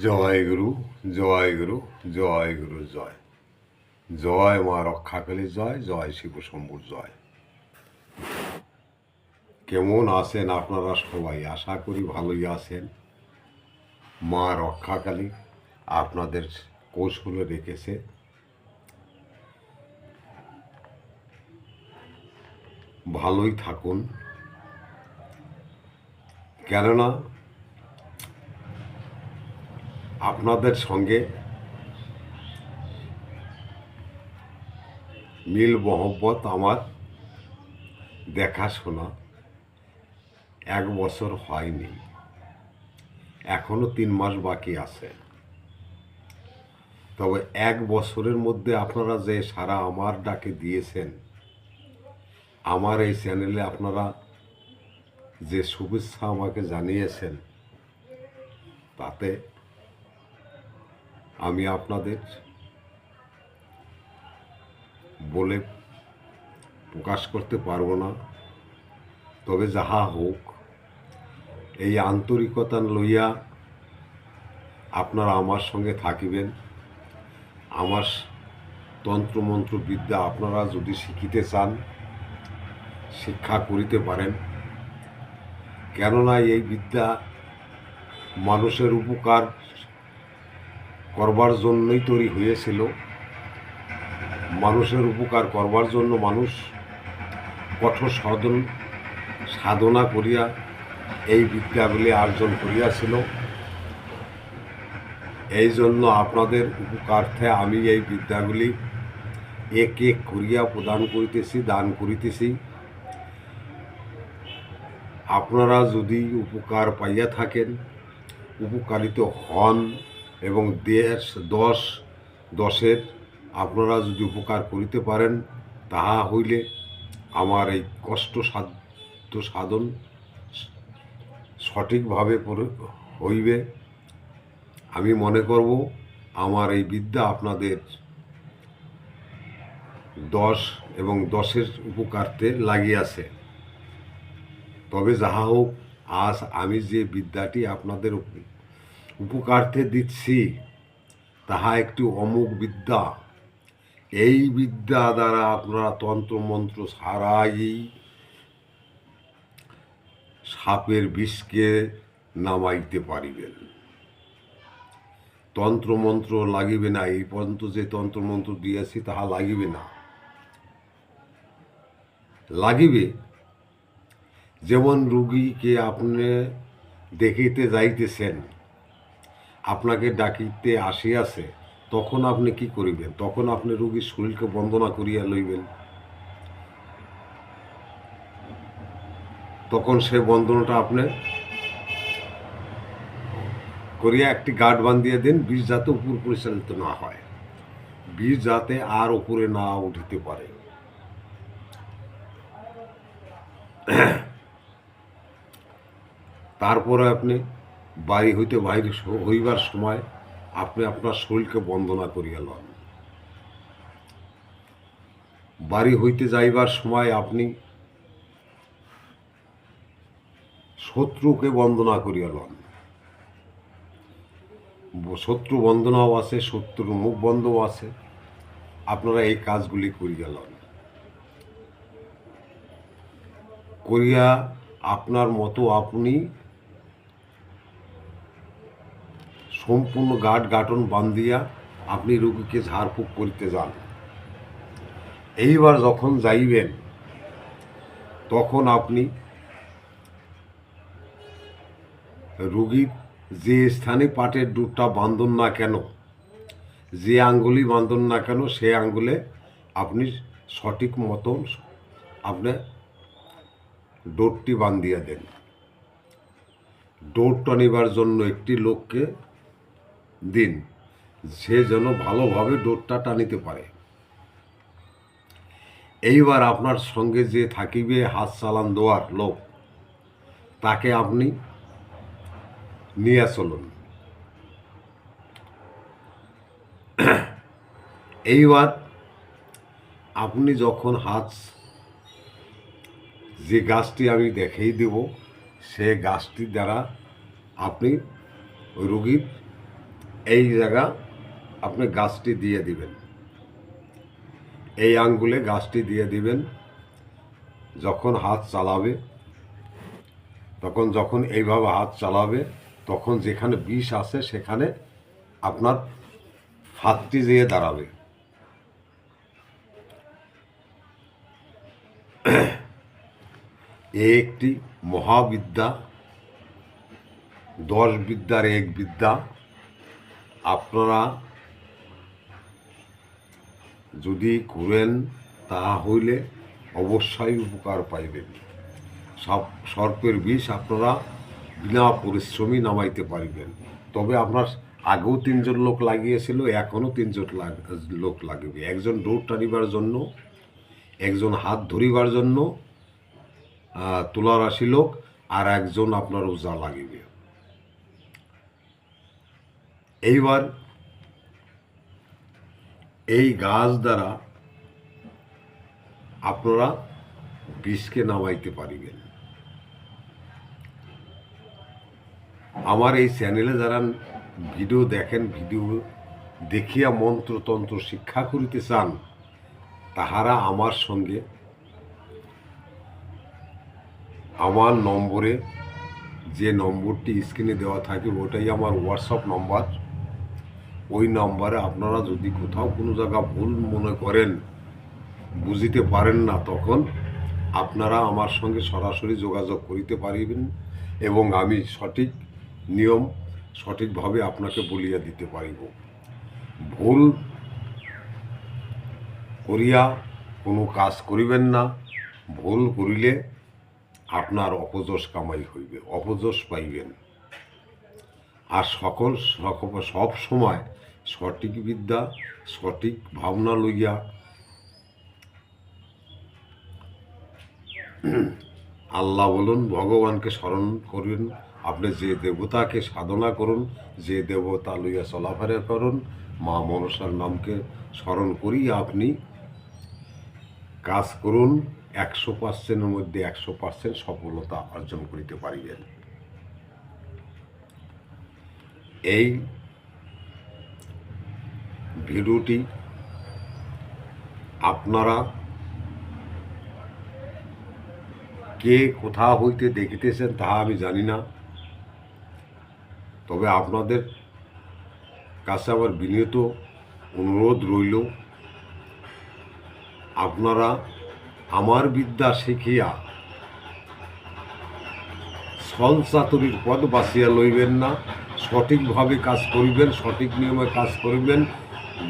জয় গুরু জয় গুরু জয় গুরু, জয়। জয় মা রক্ষাকালী জয় জয় শিব শম্ভুর জয়। কেমন আছেন আপনারা সবাই? আশা করি ভালোই আছেন। মা রক্ষাকালী আপনাদের কৌশলে রেখেছে। ভালোই থাকুন। কেননা আপনাদের সঙ্গে মিল মহব্বত আমার দেখাশোনা এক বছর হয়নি। এখনও তিন মাস বাকি আছে। তবে এক বছরের মধ্যে আপনারা যে সারা আমার ডাকে দিয়েছেন, আমার এই চ্যানেলে আপনারা যে শুভেচ্ছা আমাকে জানিয়েছেন, তাতে আমি আপনাদের বলে প্রকাশ করতে পারব না। তবে যাহা হোক, এই আন্তরিকতা লইয়া আপনারা আমার সঙ্গে থাকিবেন। আমার তন্ত্রমন্ত্র বিদ্যা আপনারা যদি শিখিতে চান, শিক্ষা করিতে পারেন। কেননা এই বিদ্যা মানুষের উপকার করবার জন্যই তৈরি হয়েছিল। মানুষের উপকার করবার জন্য মানুষ কঠোর সাধন, সাধনা করিয়া এই বিদ্যাগুলি অর্জন করিয়াছিল। এই জন্য আপনাদের উপকার্থে আমি এই বিদ্যাগুলি এক এক করিয়া প্রদান করিতেছি, দান করিতেছি। আপনারা যদি উপকার পাইয়া থাকেন, উপকারিত হন এবং দেশ, দশ, দশের আপনারা যদি উপকার করিতে পারেন, তাহা হইলে আমার এই কষ্ট সাধ্য সাধন সঠিকভাবে হইবে। আমি মনে করব, আমার এই বিদ্যা আপনাদের দশ এবং দশের উপকারতে লাগিয়াছে। তবে যাহা হোক, আজ আমি যে বিদ্যাটি আপনাদের উপকার্থে দিচ্ছি, তাহা একটি অমুক বিদ্যা। এই বিদ্যা দ্বারা আপনারা তন্ত্রমন্ত্র ছাড়াই সাপের বিষকে নামাইতে পারিবেন। তন্ত্রমন্ত্র লাগিবে না, এই পর্যন্ত যে তন্ত্রমন্ত্র দিয়েছি, তাহা লাগিবে না। লাগিবে। যেমন রুগীকে আপনি দেখিতে যাইতেছেন আপনাকে ডাকিতে আসিয়াছে, তখন আপনি কি করিবেন? তখন আপনি রুগীর শরীরকে বন্দনা করিয়া লইবেন। তখন সে বন্দনাটা আপনি করিয়া একটি গার্ড বান্ধিয়ে দিন বীজ যাতে উপর পরিচালিত না হয়। বীজ যাতে আর উপরে না উঠিতে পারে। তারপরে আপনি বাড়ি হইতে বাইরে হইবার সময় আপনি আপনার শরীরকে বন্দনা করিয়া লন। বাড়ি হইতে যাইবার সময় আপনি শত্রুকে বন্দনা করিয়া লন। শত্রু বন্দনাও আছে, শত্রুর মুখ বন্ধও আছে, আপনারা এই কাজগুলি করিয়া লন। করিয়া আপনার মতো আপনি সম্পূর্ণ গাঢ় গাঠন বান্ধিয়া আপনি রুগীকে ঝাড়ফুঁক করিতে যান। এইবার যখন যাইবেন, তখন আপনি রুগীর যে স্থানে পাটের ডুবটা বাঁধন না কেন, যে আঙ্গুলি বাঁধন না কেন, সে আঙ্গুলে আপনি সঠিক মতন আপনি ডোরটি বান্ধিয়া দেন। ডোর টানিবার জন্য একটি লোককে দিন, সে যেন ভালোভাবে ডোরটা টানিতে পারে। এইবার আপনার সঙ্গে যে থাকিবে হাত চালান দেওয়ার লোক, তাকে আপনি নিয়ে চলুন। এইবার আপনি যখন হাত, যে গাছটি আমি দেখিয়ে দেব, সে গাছটির দ্বারা আপনি রোগীর এই জায়গা আপনি গাছটি দিয়ে দিবেন। এই আঙ্গুলে গাছটি দিয়ে দিবেন। যখন হাত চালাবে, তখন যখন এইভাবে হাত চালাবে, তখন যেখানে বিষ আছে সেখানে আপনার হাতটি যেয়ে দাঁড়াবে। এ একটি মহাবিদ্যা, দশ বিদ্যার এক বিদ্যা। আপনারা যদি করেন তা হইলে অবশ্যই উপকার পাইবেন। সব, সর্পের বিষ আপনারা বিনা পরিশ্রমী নামাইতে পারিবেন। তবে আপনার আগেও তিনজন লোক লাগিয়েছিল, এখনও তিনজন লোক লাগবে। একজন দৌড় টানিবার জন্য, একজন হাত ধরিবার জন্য তুলা রাশি লোক, আর একজন আপনার ওজা লাগিবে। এইবার এই গাছ দ্বারা আপনারা বিষকে নামাইতে পারিবেন। আমার এই চ্যানেলে যারা ভিডিও দেখেন, ভিডিও দেখিয়া মন্ত্রতন্ত্র শিক্ষা করিতে চান, তাহারা আমার সঙ্গে আমার নম্বরে যে নম্বরটি স্ক্রিনে দেওয়া থাকে, ওটাই আমার হোয়াটসঅ্যাপ নম্বর। ওই নম্বরে আপনারা যদি কোথাও কোনো জায়গা ভুল মনে করেন, বুঝিতে পারেন না, তখন আপনারা আমার সঙ্গে সরাসরি যোগাযোগ করিতে পারিবেন এবং আমি সঠিক নিয়ম সঠিকভাবে আপনাকে বলিয়া দিতে পারিব। ভুল করিয়া কোনো কাজ করিবেন না, ভুল করিলে আপনার অপযশ কামাই হইবে, অপযশ পাইবেন। আর সকল সব সময় সঠিক বিদ্যা, সঠিক ভাবনা লইয়া আল্লাহ বলুন, ভগবানকে স্মরণ করুন, আপনি যে দেবতাকে সাধনা করুন, যে দেবতা লইয়া চলাফেরা করুন, মা মনসার নামকে স্মরণ করি আপনি কাজ করুন, একশো পার্সেন্টের মধ্যে একশো পার্সেন্ট সফলতা অর্জন করিতে পারিবেন। এই ভিডিওটি আপনারা কে কোথা হইতে দেখিতেছেন তাহা আমি জানি না। তবে আপনাদের কাছে আমার বিনীত অনুরোধ রইল, আপনারা আমার বিদ্যা শিখিয়া ছল চাতুরির পদ বাঁচিয়া লইবেন না, সঠিকভাবে কাজ করিবেন, সঠিক নিয়মে কাজ করিবেন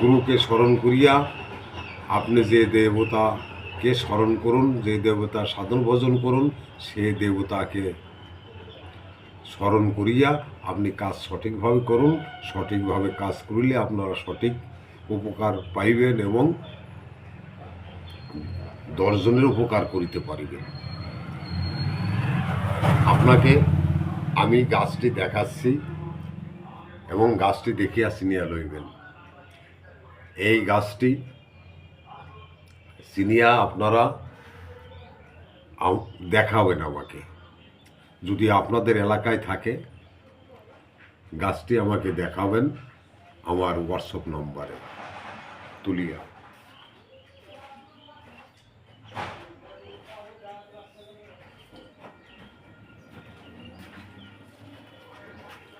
গুরুকে স্মরণ করিয়া আপনি যে দেবতাকে স্মরণ করুন, যে দেবতার সাধন ভজন করুন, সে দেবতাকে স্মরণ করিয়া আপনি কাজ সঠিকভাবে করুন, সঠিকভাবে কাজ করিলে আপনারা সঠিক উপকার পাইবেন এবং দশজনের উপকার করিতে পারিবেন। আপনাকে আমি গাছটি দেখাচ্ছি এবং গাছটি দেখিয়া চিনিয়া লইবেন। এই গাছটি চিনিয়া আপনারা দেখাবেন আমাকে। যদি আপনাদের এলাকায় থাকে, গাছটি আমাকে দেখাবেন আমার হোয়াটসঅ্যাপ নম্বরে। তুলিয়া।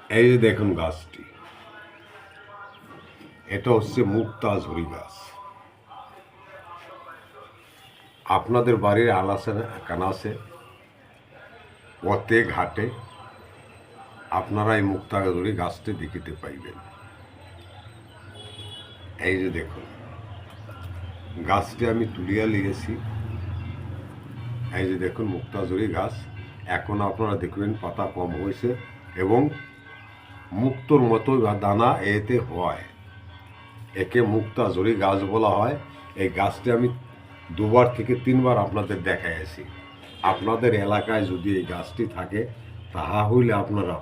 এই যে দেখুন গাছটি। এটা হচ্ছে মুক্তা ঝুরি গাছ আপনাদের বাড়ির আলাসে কানাসে পথে, ঘাটে আপনারা এই মুক্তা ঝুরি গাছটি দেখিতে পাইবেন। এই যে দেখুন, গাছটি আমি তুলিয়া লিয়েছি। এই যে দেখুন মুক্তাঝুরি গাছ। এখন আপনারা দেখবেন পাতা কম হয়েছে এবং মুক্তর বা দানা এতে হয়। একে মুক্তাঝুরি গাছ বলা হয়। এই গাছটি আমি দুবার থেকে তিনবার আপনাদের দেখাইছি আপনাদের এলাকায় যদি এই গাছটি থাকে, তাহা হইলে আপনারা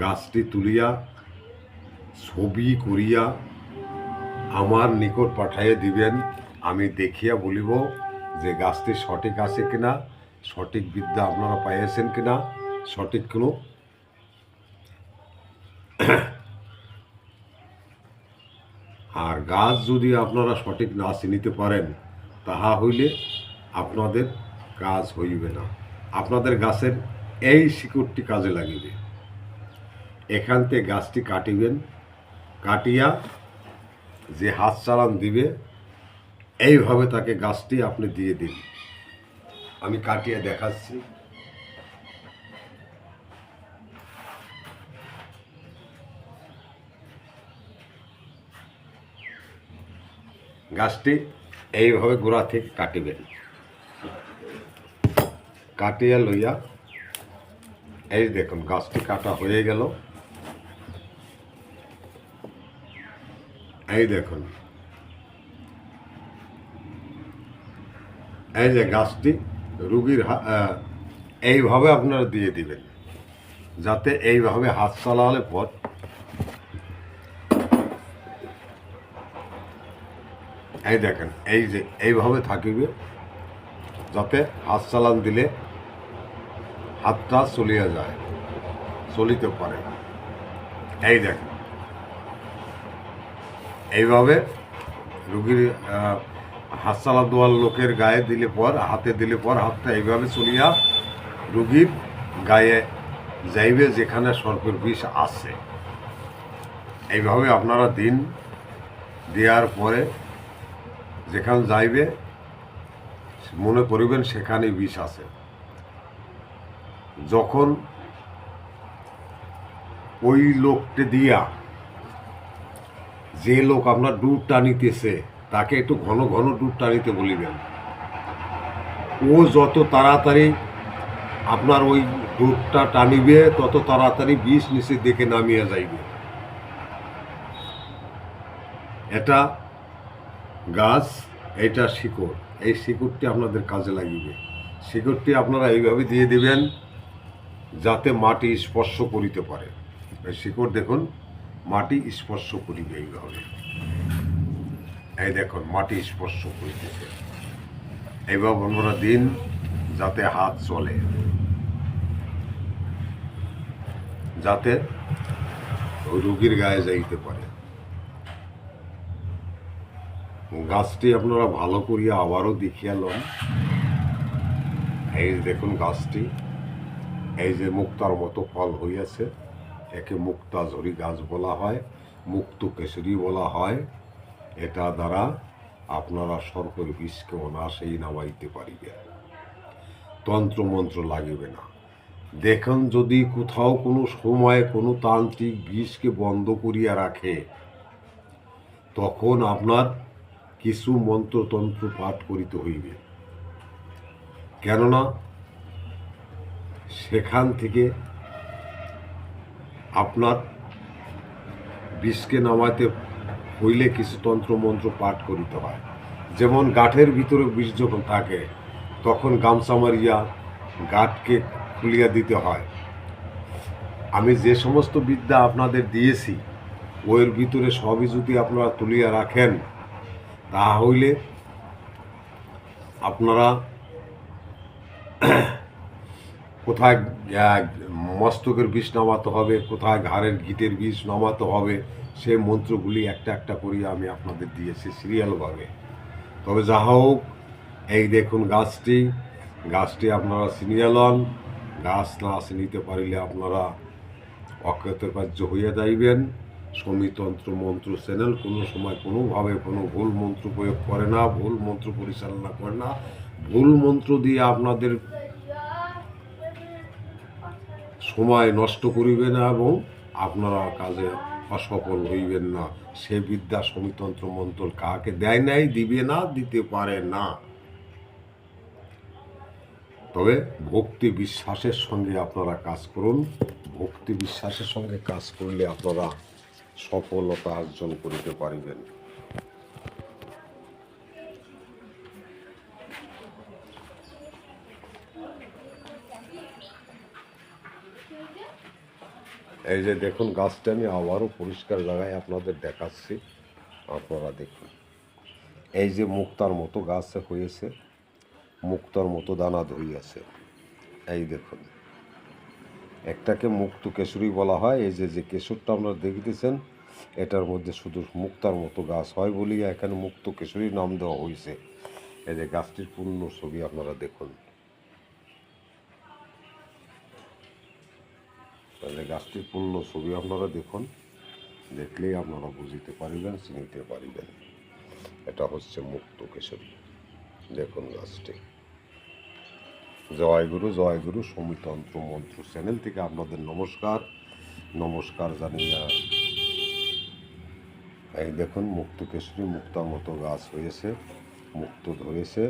গাছটি তুলিয়া, ছবি করিয়া আমার নিকট পাঠাইয়া দিবেন। আমি দেখিয়া বলিব যে গাছটি সঠিক আছে কিনা, সঠিক বিদ্যা আপনারা পাইয়েছেন কিনা, সঠিক কোনো আর গাছ যদি আপনারা সঠিক না চিনিতে পারেন, তাহা হইলে আপনাদের কাজ হইবে না। আপনাদের গাছের এই শিকড়টি কাজে লাগিবে। এখান থেকে গাছটি কাটিবেন, কাটিয়া যে হাত চালান দিবে, এইভাবে তাকে গাছটি আপনি দিয়ে দিন। আমি কাটিয়ে দেখাচ্ছি। গাছটি এইভাবে গোড়া থেকে কাটিবেন কাটিয়া লইয়া এই দেখুন, গাছটি কাটা হয়ে গেল। এই দেখুন। এই যে গাছটি রুগীর এইভাবে আপনারা দিয়ে দিবেন, যাতে এইভাবে হাত চালালে পর এই দেখেন, এই যে এইভাবে থাকিবে, যাতে হাত চালান দিলে হাতটা চলিয়া যায়, চলিতে পারে। এই দেখেন, এইভাবে রুগীর হাত চালা দেওয়ার লোকের গায়ে দিলে পর, হাতে দিলে পর হাতটা এইভাবে চলিয়া রুগীর গায়ে যাইবে যেখানে সর্পের বিষ আছে। এইভাবে আপনারা দিন দেওয়ার পরে যেখানে যাইবে, মনে করিবেন সেখানে বিষ আছে। যখন ওই লোককে দিয়া যে লোক আপনার ডুব টানিতেছে, তাকে একটু ঘন ঘন ডুব টানিতে বলিবেন। ও যত তাড়াতাড়ি আপনার ওই ডুবটা টানিবে, তত তাড়াতাড়ি বিষ নিচে দেখে নামিয়ে যাইবে। এটা গাছ এটা শিকড়। এই শিকড়টি আপনাদের কাজে লাগিবে। শিকড়টি আপনারা এইভাবে দিয়ে দিবেন যাতে মাটি স্পর্শ করিতে পারে। এই শিকড় দেখুন, মাটি স্পর্শ করিবে এইভাবে। এই দেখুন, মাটি স্পর্শ করিতেছে। এইভাবে আমরা দিন যাতে হাত চলে। যাতে রুগীর গায়ে যাইতে পারে। গাছটি আপনারা ভালো করিয়া আবারও দেখিয়া লন। এই দেখুন গাছটি, এই যে মুক্তার মতো ফল হইয়াছে। একে মুক্তা ঝরি গাছ বলা হয়, মুক্ত কেশরী বলা হয়। এটা দ্বারা আপনারা সরকারি বিষকে অনায়াসেই নামাইতে পারিবে তন্ত্রমন্ত্র লাগিবে না। দেখুন, যদি কোথাও কোনো সময় কোনো তান্ত্রিক বিষকে বন্ধ করিয়া রাখে, তখন আপনার কিছু মন্ত্রতন্ত্র পাঠ করিতে হইবে। কেননা সেখান থেকে আপনার বিষকে নামাতে হইলে কিছু তন্ত্র মন্ত্র পাঠ করিতে হয়। যেমন গাঠের ভিতরে বিষ যখন থাকে, তখন গামছা মারিয়া গাঁটকে খুলিয়া দিতে হয়। আমি যে সমস্ত বিদ্যা আপনাদের দিয়েছি ওর ভিতরে সবই যদি আপনারা তুলিয়া রাখেন তাহা হইলে আপনারা কোথায় মস্তকের বিষ নামাতে হবে, কোথায় ঘাড়ের গিটের বিষ নামাতে হবে, সে মন্ত্রগুলি একটা একটা করিয়া আমি আপনাদের দিয়েছি সিরিয়ালভাবে। তবে যা হোক, এই দেখুন গাছটি গাছটি আপনারা সিরিয়াল হন, গাছ না চিনিতে পারিলে আপনারা অকৃতকার্য হইয়া যাইবেন। সমিতন্ত্র মন্ত্র চ্যানেল, কোনো সময় কোনোভাবে কোনো ভুল মন্ত্র প্রয়োগ করে না, ভুল মন্ত্র পরিচালনা করে না। ভুল মন্ত্র দিয়ে আপনাদের সময় নষ্ট করিবে না এবং আপনারা কাজে অসফল হইবেন না। সে বিদ্যা সমিতন্ত্র মন্ত্র কাকে দেয় নাই, দিবে না, দিতে পারে না। তবে ভক্তি বিশ্বাসের সঙ্গে আপনারা কাজ করুন। ভক্তি বিশ্বাসের সঙ্গে কাজ করলে আপনারা সফলতা অর্জন করিতে পারিবেন। এই যে দেখুন, গাছটা আমি আবারও পরিষ্কার জায়গায় আপনাদের দেখাচ্ছি। আপনারা দেখুন, এই যে মুক্তার মতো গাছ হয়েছে, মুক্তার মতো দানা ধরিয়াছে। এই দেখুন। একটাকে মুক্ত কেশরী বলা হয়। এই যে যে কেশরটা আপনারা দেখিতেছেন, এটার মধ্যে শুধু মুক্তার মতো গাছ হয় বলেই এখানে মুক্ত কেশরী নাম দেওয়া হয়েছে এই যে গাছটির পূর্ণ ছবি আপনারা দেখুন। তাহলে গাছটির পূর্ণ ছবি আপনারা দেখুন। দেখলেই আপনারা বুঝিতে পারিবেন, চিনিতে পারিবেন। এটা হচ্ছে মুক্ত কেশরী দেখুন গাছটি। জয় গুরু, জয় সমিতন্ত্র মন্ত্র চ্যানেল থেকে আপনাদের নমস্কার। নমস্কার জানিয়ে এই দেখুন মুক্ত কেশরী মুক্তার মতো গাছ হয়েছে, মুক্ত ধরেছে,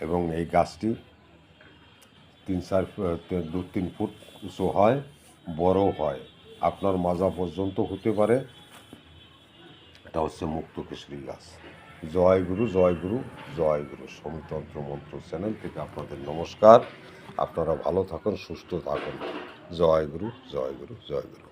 এবং এই গাছটি তিন চার দু তিন ফুট উঁচু হয় বড় হয়। আপনার মাজা পর্যন্ত হতে পারে। এটা হচ্ছে মুক্ত কেশরী গাছ। জয় গুরু জয় গুরু জয় গুরু। সোমতন্ত্র মন্ত্র চ্যানেল থেকে আপনাদের নমস্কার। আপনারা ভালো থাকুন, সুস্থ থাকুন। জয় গুরু জয় গুরু জয় গুরু।